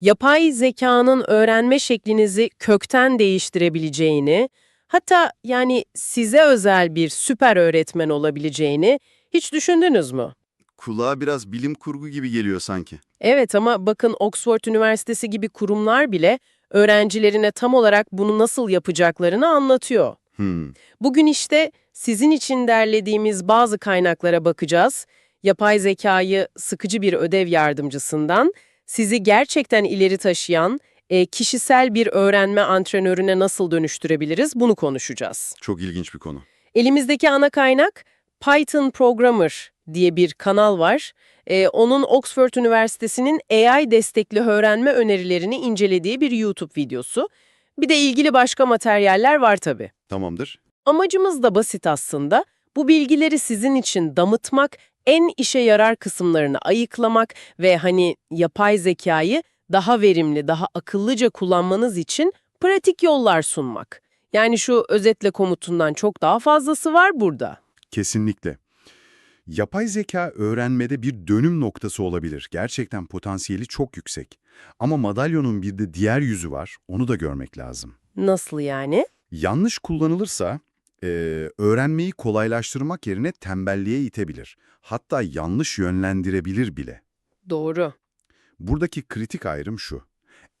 yapay zekanın öğrenme şeklinizi kökten değiştirebileceğini, hatta yani size özel bir süper öğretmen olabileceğini hiç düşündünüz mü? Kulağa biraz bilim kurgu gibi geliyor sanki. Evet ama bakın Oxford Üniversitesi gibi kurumlar bile öğrencilerine tam olarak bunu nasıl yapacaklarını anlatıyor. Hmm. Bugün işte sizin için derlediğimiz bazı kaynaklara bakacağız. Yapay zekayı sıkıcı bir ödev yardımcısından sizi gerçekten ileri taşıyan e, kişisel bir öğrenme antrenörüne nasıl dönüştürebiliriz bunu konuşacağız. Çok ilginç bir konu. Elimizdeki ana kaynak Python Programmer diye bir kanal var. Ee, onun Oxford Üniversitesi'nin AI destekli öğrenme önerilerini incelediği bir YouTube videosu. Bir de ilgili başka materyaller var tabii. Tamamdır. Amacımız da basit aslında. Bu bilgileri sizin için damıtmak, en işe yarar kısımlarını ayıklamak ve hani yapay zekayı daha verimli, daha akıllıca kullanmanız için pratik yollar sunmak. Yani şu özetle komutundan çok daha fazlası var burada. Kesinlikle. Yapay zeka öğrenmede bir dönüm noktası olabilir. Gerçekten potansiyeli çok yüksek. Ama madalyonun bir de diğer yüzü var, onu da görmek lazım. Nasıl yani? Yanlış kullanılırsa eee, öğrenmeyi kolaylaştırmak yerine tembelliğe itebilir. Hatta yanlış yönlendirebilir bile. Doğru. Buradaki kritik ayrım şu.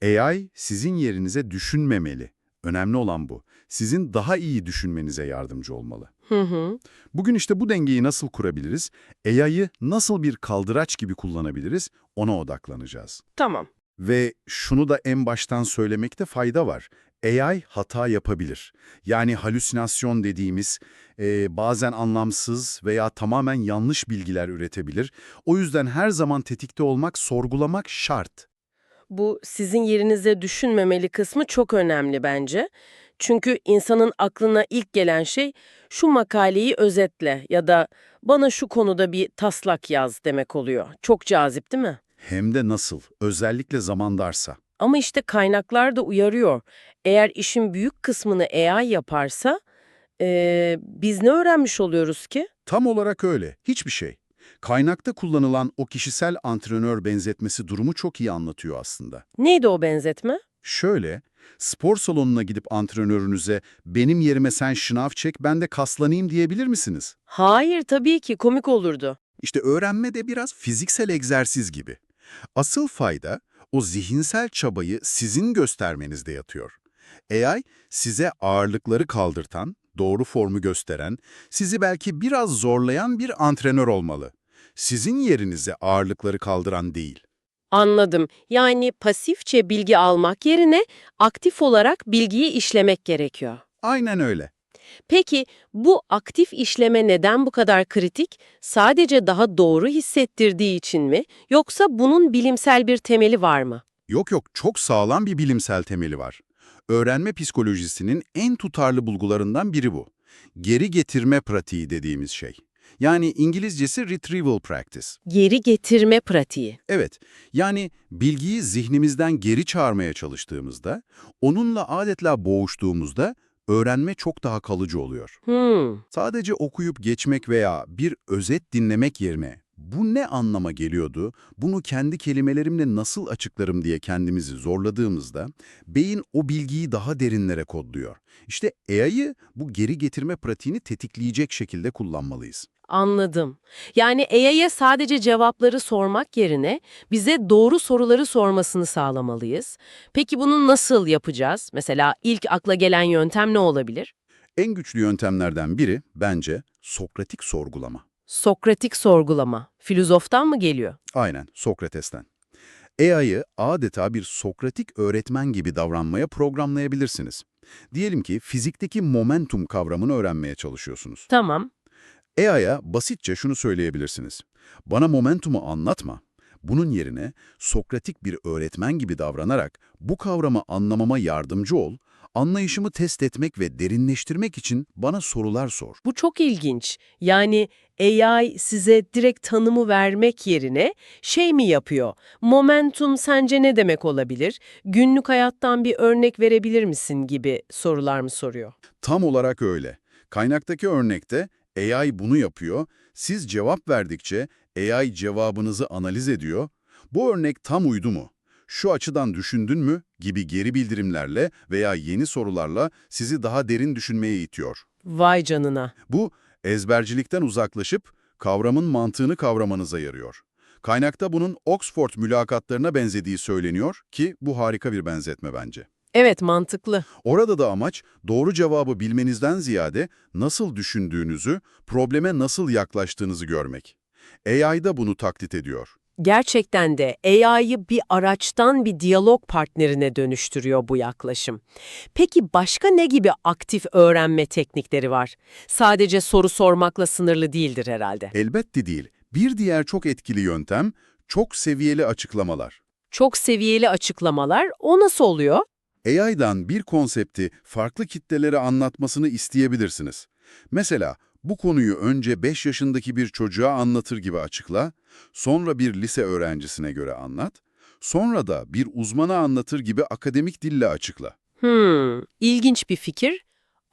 AI sizin yerinize düşünmemeli. Önemli olan bu. Sizin daha iyi düşünmenize yardımcı olmalı. Hı hı. Bugün işte bu dengeyi nasıl kurabiliriz? AI'yı nasıl bir kaldıraç gibi kullanabiliriz? Ona odaklanacağız. Tamam. Ve şunu da en baştan söylemekte fayda var. AI hata yapabilir. Yani halüsinasyon dediğimiz e, bazen anlamsız veya tamamen yanlış bilgiler üretebilir. O yüzden her zaman tetikte olmak, sorgulamak şart. Bu sizin yerinize düşünmemeli kısmı çok önemli bence. Çünkü insanın aklına ilk gelen şey şu makaleyi özetle ya da bana şu konuda bir taslak yaz demek oluyor. Çok cazip değil mi? Hem de nasıl, özellikle zaman darsa. Ama işte kaynaklar da uyarıyor. Eğer işin büyük kısmını AI yaparsa eee, biz ne öğrenmiş oluyoruz ki? Tam olarak öyle, hiçbir şey. Kaynakta kullanılan o kişisel antrenör benzetmesi durumu çok iyi anlatıyor aslında. Neydi o benzetme? Şöyle, spor salonuna gidip antrenörünüze benim yerime sen şınav çek ben de kaslanayım diyebilir misiniz? Hayır tabii ki komik olurdu. İşte öğrenme de biraz fiziksel egzersiz gibi. Asıl fayda o zihinsel çabayı sizin göstermenizde yatıyor. AI size ağırlıkları kaldırtan, doğru formu gösteren, sizi belki biraz zorlayan bir antrenör olmalı. Sizin yerinize ağırlıkları kaldıran değil. Anladım. Yani pasifçe bilgi almak yerine aktif olarak bilgiyi işlemek gerekiyor. Aynen öyle. Peki bu aktif işleme neden bu kadar kritik? Sadece daha doğru hissettirdiği için mi? Yoksa bunun bilimsel bir temeli var mı? Yok yok, çok sağlam bir bilimsel temeli var. Öğrenme psikolojisinin en tutarlı bulgularından biri bu. Geri getirme pratiği dediğimiz şey. Yani İngilizcesi retrieval practice. Geri getirme pratiği. Evet, yani bilgiyi zihnimizden geri çağırmaya çalıştığımızda, onunla adeta boğuştuğumuzda öğrenme çok daha kalıcı oluyor. Hmm, Sadece okuyup geçmek veya bir özet dinlemek yerine bu ne anlama geliyordu, bunu kendi kelimelerimle nasıl açıklarım diye kendimizi zorladığımızda beyin o bilgiyi daha derinlere kodluyor. İşte AI'yı bu geri getirme pratiğini tetikleyecek şekilde kullanmalıyız. anladım. Yani AI'ye sadece cevapları sormak yerine bize doğru soruları sormasını sağlamalıyız. Peki bunu nasıl yapacağız? Mesela ilk akla gelen yöntem ne olabilir? En güçlü yöntemlerden biri bence Sokratik sorgulama. Sokratik sorgulama. Filozoftan mı geliyor? Aynen, Sokrates'ten. AI'yı adeta bir Sokratik öğretmen gibi davranmaya programlayabilirsiniz. Diyelim ki fizikteki momentum kavramını öğrenmeye çalışıyorsunuz. Tamam. AI'ya basitçe şunu söyleyebilirsiniz. Bana momentumu anlatma. Bunun yerine Sokratik bir öğretmen gibi davranarak bu kavramı anlamama yardımcı ol, anlayışımı test etmek ve derinleştirmek için bana sorular sor. Bu çok ilginç. Yani AI size direkt tanımı vermek yerine şey mi yapıyor? Momentum sence ne demek olabilir? Günlük hayattan bir örnek verebilir misin gibi sorular mı soruyor? Tam olarak öyle. Kaynaktaki örnekte AI bunu yapıyor, siz cevap verdikçe AI cevabınızı analiz ediyor. Bu örnek tam uydu mu? Şu açıdan düşündün mü gibi geri bildirimlerle veya yeni sorularla sizi daha derin düşünmeye itiyor. Vay canına. Bu, ezbercilikten uzaklaşıp kavramın mantığını kavramanıza yarıyor. Kaynakta bunun Oxford mülakatlarına benzediği söyleniyor ki bu harika bir benzetme bence. Evet mantıklı. Orada da amaç doğru cevabı bilmenizden ziyade nasıl düşündüğünüzü, probleme nasıl yaklaştığınızı görmek. AI da bunu taklit ediyor. Gerçekten de AI'yı bir araçtan bir diyalog partnerine dönüştürüyor bu yaklaşım. Peki başka ne gibi aktif öğrenme teknikleri var? Sadece soru sormakla sınırlı değildir herhalde. Elbette değil. Bir diğer çok etkili yöntem, çok seviyeli açıklamalar. Çok seviyeli açıklamalar o nasıl oluyor? AI'dan bir konsepti farklı kitlelere anlatmasını isteyebilirsiniz. Mesela bu konuyu önce 5 yaşındaki bir çocuğa anlatır gibi açıkla, sonra bir lise öğrencisine göre anlat, sonra da bir uzmana anlatır gibi akademik dille açıkla. Hmm, ilginç bir fikir.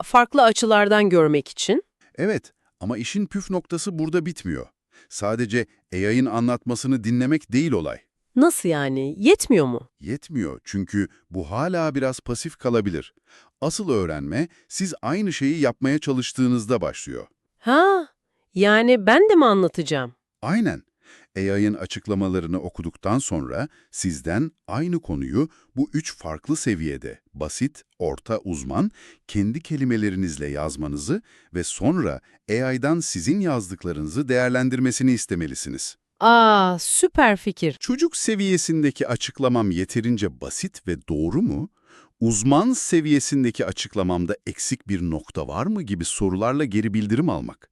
Farklı açılardan görmek için. Evet ama işin püf noktası burada bitmiyor. Sadece AI'ın anlatmasını dinlemek değil olay. Nasıl yani? Yetmiyor mu? Yetmiyor çünkü bu hala biraz pasif kalabilir. Asıl öğrenme siz aynı şeyi yapmaya çalıştığınızda başlıyor. Ha, yani ben de mi anlatacağım? Aynen. AI'ın açıklamalarını okuduktan sonra sizden aynı konuyu bu üç farklı seviyede, basit, orta, uzman, kendi kelimelerinizle yazmanızı ve sonra AI'dan sizin yazdıklarınızı değerlendirmesini istemelisiniz. Aa, süper fikir. Çocuk seviyesindeki açıklamam yeterince basit ve doğru mu? Uzman seviyesindeki açıklamamda eksik bir nokta var mı gibi sorularla geri bildirim almak.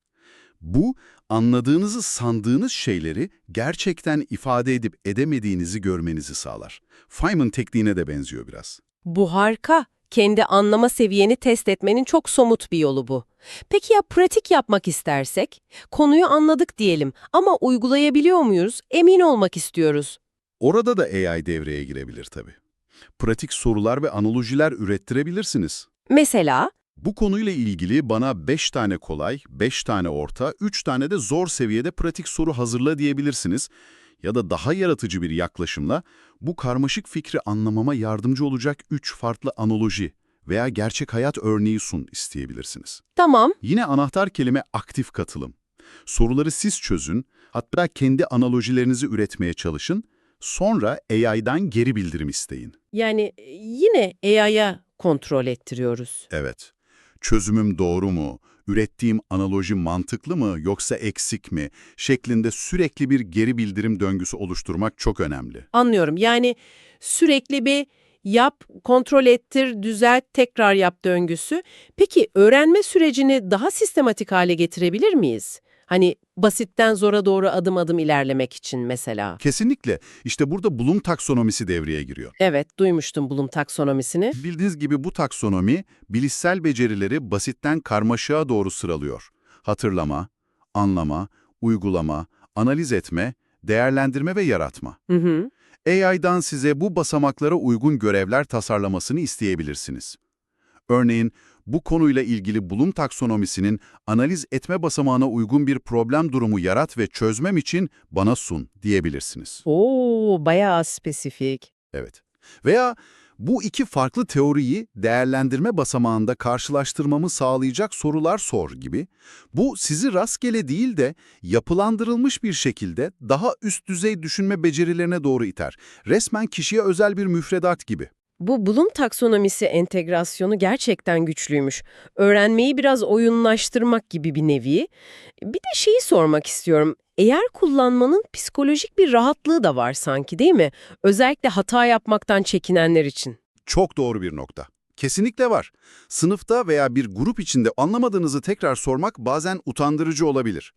Bu, anladığınızı sandığınız şeyleri gerçekten ifade edip edemediğinizi görmenizi sağlar. Feynman tekniğine de benziyor biraz. Bu harika. Kendi anlama seviyeni test etmenin çok somut bir yolu bu. Peki ya pratik yapmak istersek? Konuyu anladık diyelim ama uygulayabiliyor muyuz? Emin olmak istiyoruz. Orada da AI devreye girebilir tabii. Pratik sorular ve analojiler ürettirebilirsiniz. Mesela, Bu konuyla ilgili bana 5 tane kolay, 5 tane orta, 3 tane de zor seviyede pratik soru hazırla diyebilirsiniz. Ya da daha yaratıcı bir yaklaşımla bu karmaşık fikri anlamama yardımcı olacak 3 farklı analoji veya gerçek hayat örneği sun isteyebilirsiniz. tamam, Yine anahtar kelime aktif katılım. Soruları siz çözün, hatta kendi analojilerinizi üretmeye çalışın, sonra AI'dan geri bildirim isteyin. yani e, yine AI'ya kontrol ettiriyoruz. Evet. Çözümüm doğru mu? Ürettiğim analoji mantıklı mı yoksa eksik mi? Şeklinde sürekli bir geri bildirim döngüsü oluşturmak çok önemli. Anlıyorum. Yani sürekli bir yap, kontrol ettir, düzelt, tekrar yap döngüsü. Peki öğrenme sürecini daha sistematik hale getirebilir miyiz? Hani basitten zora doğru adım adım ilerlemek için mesela. Kesinlikle. İşte burada Bloom taksonomisi devreye giriyor. Evet, duymuştum Bloom taksonomisini. Bildiğiniz gibi bu taksonomi, bilişsel becerileri basitten karmaşığa doğru sıralıyor. Hatırlama, anlama, uygulama, analiz etme, değerlendirme ve yaratma. Hı hı. AI'dan size bu basamaklara uygun görevler tasarlamasını isteyebilirsiniz. Örneğin, bu konuyla ilgili Bloom taksonomisinin analiz etme basamağına uygun bir problem durumu yarat ve çözmem için bana sun diyebilirsiniz. Oo, bayağı spesifik. Evet. Veya bu iki farklı teoriyi değerlendirme basamağında karşılaştırmamı sağlayacak sorular sor gibi, bu sizi rastgele değil de yapılandırılmış bir şekilde daha üst düzey düşünme becerilerine doğru iter. Resmen kişiye özel bir müfredat gibi. Bu Bloom taksonomisi entegrasyonu gerçekten güçlüymüş. Öğrenmeyi biraz oyunlaştırmak gibi bir nevi. Bir de şeyi sormak istiyorum. Eğer kullanmanın psikolojik bir rahatlığı da var sanki değil mi? Özellikle hata yapmaktan çekinenler için. Çok doğru bir nokta. Kesinlikle var. Sınıfta veya bir grup içinde anlamadığınızı tekrar sormak bazen utandırıcı olabilir.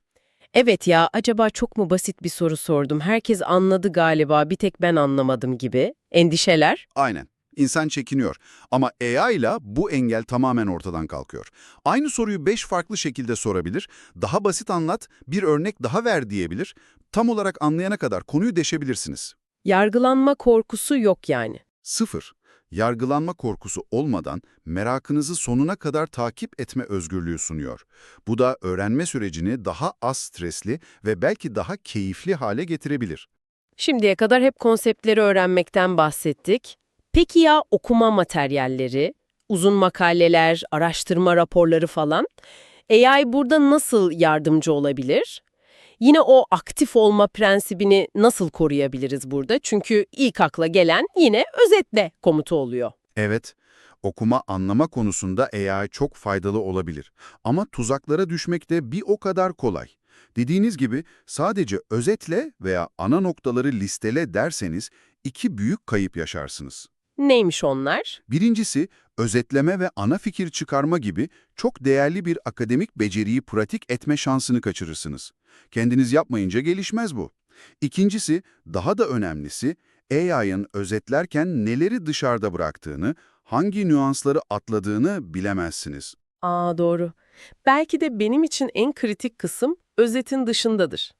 Evet ya, acaba çok mu basit bir soru sordum? Herkes anladı galiba, bir tek ben anlamadım gibi. Endişeler. Aynen. İnsan çekiniyor. Ama AI ile bu engel tamamen ortadan kalkıyor. Aynı soruyu beş farklı şekilde sorabilir, daha basit anlat, bir örnek daha ver diyebilir. Tam olarak anlayana kadar konuyu deşebilirsiniz. Yargılanma korkusu yok yani. Sıfır. Yargılanma korkusu olmadan merakınızı sonuna kadar takip etme özgürlüğü sunuyor. Bu da öğrenme sürecini daha az stresli ve belki daha keyifli hale getirebilir. Şimdiye kadar hep konseptleri öğrenmekten bahsettik. Peki ya okuma materyalleri, uzun makaleler, araştırma raporları falan? AI burada nasıl yardımcı olabilir? Yine o aktif olma prensibini nasıl koruyabiliriz burada? Çünkü ilk akla gelen yine özetle komutu oluyor. Evet, okuma anlama konusunda AI çok faydalı olabilir. Ama tuzaklara düşmek de bir o kadar kolay. Dediğiniz gibi sadece özetle veya ana noktaları listele derseniz iki büyük kayıp yaşarsınız. Neymiş onlar? Birincisi, özetleme ve ana fikir çıkarma gibi çok değerli bir akademik beceriyi pratik etme şansını kaçırırsınız. Kendiniz yapmayınca gelişmez bu. İkincisi, daha da önemlisi, AI'ın özetlerken neleri dışarıda bıraktığını, hangi nüansları atladığını bilemezsiniz. Aa doğru. Belki de benim için en kritik kısım özetin dışındadır.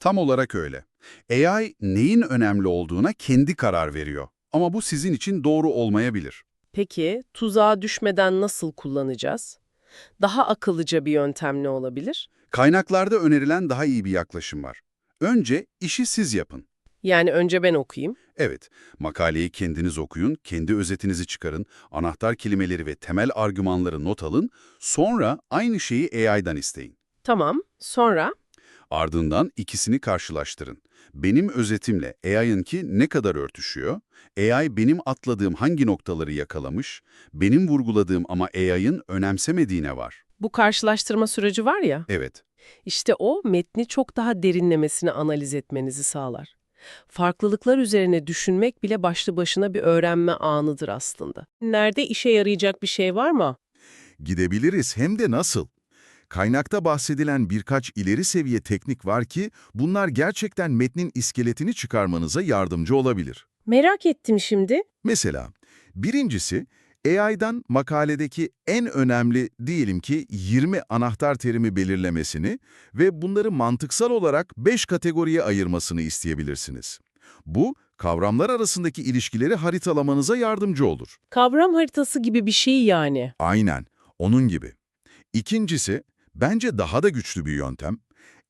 Tam olarak öyle. AI neyin önemli olduğuna kendi karar veriyor. Ama bu sizin için doğru olmayabilir. Peki tuzağa düşmeden nasıl kullanacağız? Daha akıllıca bir yöntem ne olabilir? Kaynaklarda önerilen daha iyi bir yaklaşım var. Önce işi siz yapın. Yani önce ben okuyayım. Evet, makaleyi kendiniz okuyun, kendi özetinizi çıkarın, anahtar kelimeleri ve temel argümanları not alın, sonra aynı şeyi AI'dan isteyin. Tamam. Sonra? Ardından ikisini karşılaştırın. Benim özetimle AI'ınki ne kadar örtüşüyor? AI benim atladığım hangi noktaları yakalamış? Benim vurguladığım ama AI'ın önemsemediğine var. Bu karşılaştırma süreci var ya, Evet, işte o metni çok daha derinlemesine analiz etmenizi sağlar. Farklılıklar üzerine düşünmek bile başlı başına bir öğrenme anıdır aslında. Nerede işe yarayacak bir şey var mı? Gidebiliriz hem de nasıl? Kaynakta bahsedilen birkaç ileri seviye teknik var ki bunlar gerçekten metnin iskeletini çıkarmanıza yardımcı olabilir. Merak ettim şimdi. Mesela birincisi AI'dan makaledeki en önemli diyelim ki 20 anahtar terimi belirlemesini ve bunları mantıksal olarak 5 kategoriye ayırmasını isteyebilirsiniz. Bu kavramlar arasındaki ilişkileri haritalamanıza yardımcı olur. Kavram haritası gibi bir şey yani. Aynen, onun gibi. İkincisi, bence daha da güçlü bir yöntem.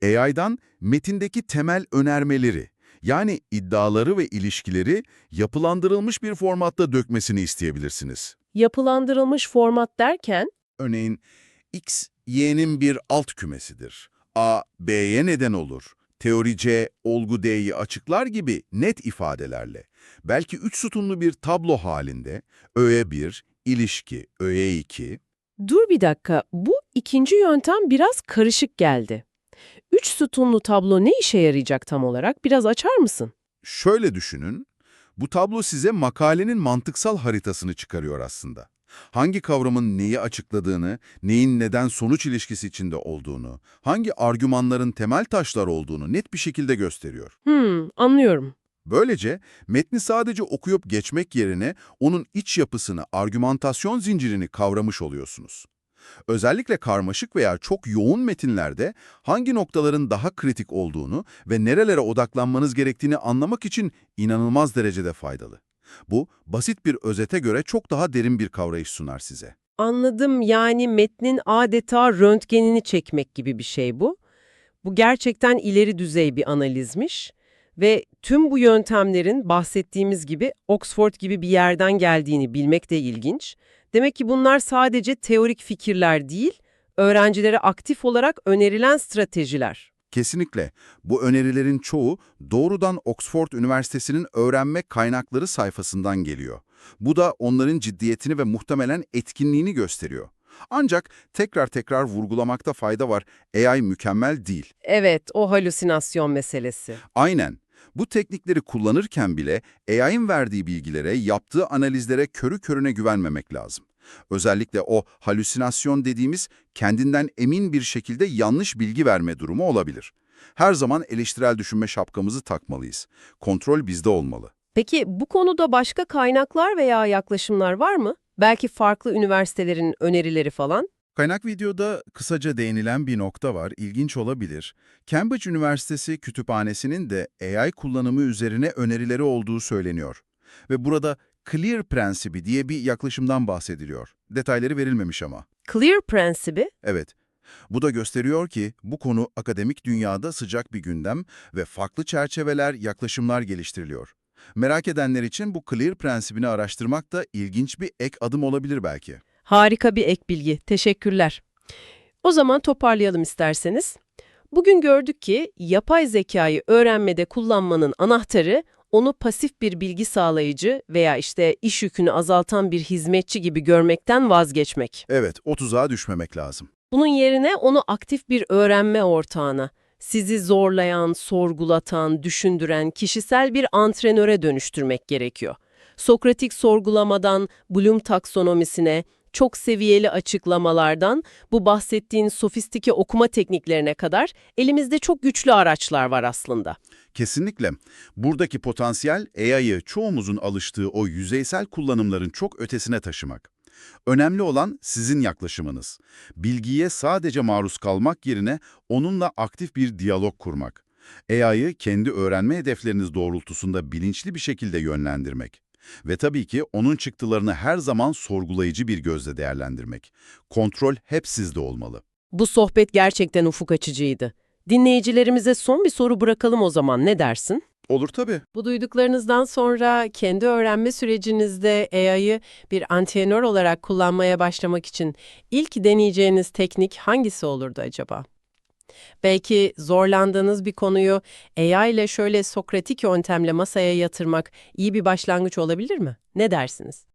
AI'dan metindeki temel önermeleri, yani iddiaları ve ilişkileri yapılandırılmış bir formatta dökmesini isteyebilirsiniz. Yapılandırılmış format derken Örneğin, X, Y'nin bir alt kümesidir. A, B'ye neden olur. Teori C, olgu D'yi açıklar gibi net ifadelerle. Belki üç sütunlu bir tablo halinde, öğe 1, ilişki, öğe 2, Dur bir dakika, bu ikinci yöntem biraz karışık geldi. Üç sütunlu tablo ne işe yarayacak tam olarak? Biraz açar mısın? Şöyle düşünün, bu tablo size makalenin mantıksal haritasını çıkarıyor aslında. Hangi kavramın neyi açıkladığını, neyin neden sonuç ilişkisi içinde olduğunu, hangi argümanların temel taşlar olduğunu net bir şekilde gösteriyor. Hmm, anlıyorum. Böylece metni sadece okuyup geçmek yerine onun iç yapısını, argümantasyon zincirini kavramış oluyorsunuz. Özellikle karmaşık veya çok yoğun metinlerde hangi noktaların daha kritik olduğunu ve nerelere odaklanmanız gerektiğini anlamak için inanılmaz derecede faydalı. Bu, basit bir özete göre çok daha derin bir kavrayış sunar size. Anladım yani metnin adeta röntgenini çekmek gibi bir şey bu. Bu gerçekten ileri düzey bir analizmiş ve tüm bu yöntemlerin bahsettiğimiz gibi Oxford gibi bir yerden geldiğini bilmek de ilginç. Demek ki bunlar sadece teorik fikirler değil, öğrencilere aktif olarak önerilen stratejiler. Kesinlikle. Bu önerilerin çoğu doğrudan Oxford Üniversitesi'nin öğrenme kaynakları sayfasından geliyor. Bu da onların ciddiyetini ve muhtemelen etkinliğini gösteriyor. Ancak tekrar tekrar vurgulamakta fayda var. AI mükemmel değil. Evet, o halüsinasyon meselesi. Aynen. Bu teknikleri kullanırken bile AI'ın verdiği bilgilere, yaptığı analizlere körü körüne güvenmemek lazım. Özellikle o halüsinasyon dediğimiz kendinden emin bir şekilde yanlış bilgi verme durumu olabilir. Her zaman eleştirel düşünme şapkamızı takmalıyız. Kontrol bizde olmalı. Peki bu konuda başka kaynaklar veya yaklaşımlar var mı? Belki farklı üniversitelerin önerileri falan? Kaynak videoda kısaca değinilen bir nokta var, ilginç olabilir. Cambridge Üniversitesi Kütüphanesi'nin de AI kullanımı üzerine önerileri olduğu söyleniyor. Ve burada CLEAR prensibi diye bir yaklaşımdan bahsediliyor. Detayları verilmemiş ama. Clear prensibi? Evet, Bu da gösteriyor ki bu konu akademik dünyada sıcak bir gündem ve farklı çerçeveler, yaklaşımlar geliştiriliyor. Merak edenler için bu CLEAR prensibini araştırmak da ilginç bir ek adım olabilir belki. Harika bir ek bilgi. Teşekkürler. O zaman toparlayalım isterseniz. Bugün gördük ki yapay zekayı öğrenmede kullanmanın anahtarı onu pasif bir bilgi sağlayıcı veya işte iş yükünü azaltan bir hizmetçi gibi görmekten vazgeçmek. Evet, o tuzağa düşmemek lazım. Bunun yerine onu aktif bir öğrenme ortağına, sizi zorlayan, sorgulatan, düşündüren kişisel bir antrenöre dönüştürmek gerekiyor. Sokratik sorgulamadan Bloom taksonomisine, çok seviyeli açıklamalardan bu bahsettiğin sofistike okuma tekniklerine kadar elimizde çok güçlü araçlar var aslında. Kesinlikle. Buradaki potansiyel AI'yı çoğumuzun alıştığı o yüzeysel kullanımların çok ötesine taşımak. Önemli olan sizin yaklaşımınız. Bilgiye sadece maruz kalmak yerine onunla aktif bir diyalog kurmak. AI'yı kendi öğrenme hedefleriniz doğrultusunda bilinçli bir şekilde yönlendirmek. Ve tabii ki onun çıktılarını her zaman sorgulayıcı bir gözle değerlendirmek. Kontrol hep sizde olmalı. Bu sohbet gerçekten ufuk açıcıydı. Dinleyicilerimize son bir soru bırakalım o zaman ne dersin? Olur tabii. Bu duyduklarınızdan sonra kendi öğrenme sürecinizde AI'yı bir antrenör olarak kullanmaya başlamak için ilk deneyeceğiniz teknik hangisi olurdu acaba? Belki zorlandığınız bir konuyu AI ile şöyle sokratik yöntemle masaya yatırmak iyi bir başlangıç olabilir mi? Ne dersiniz?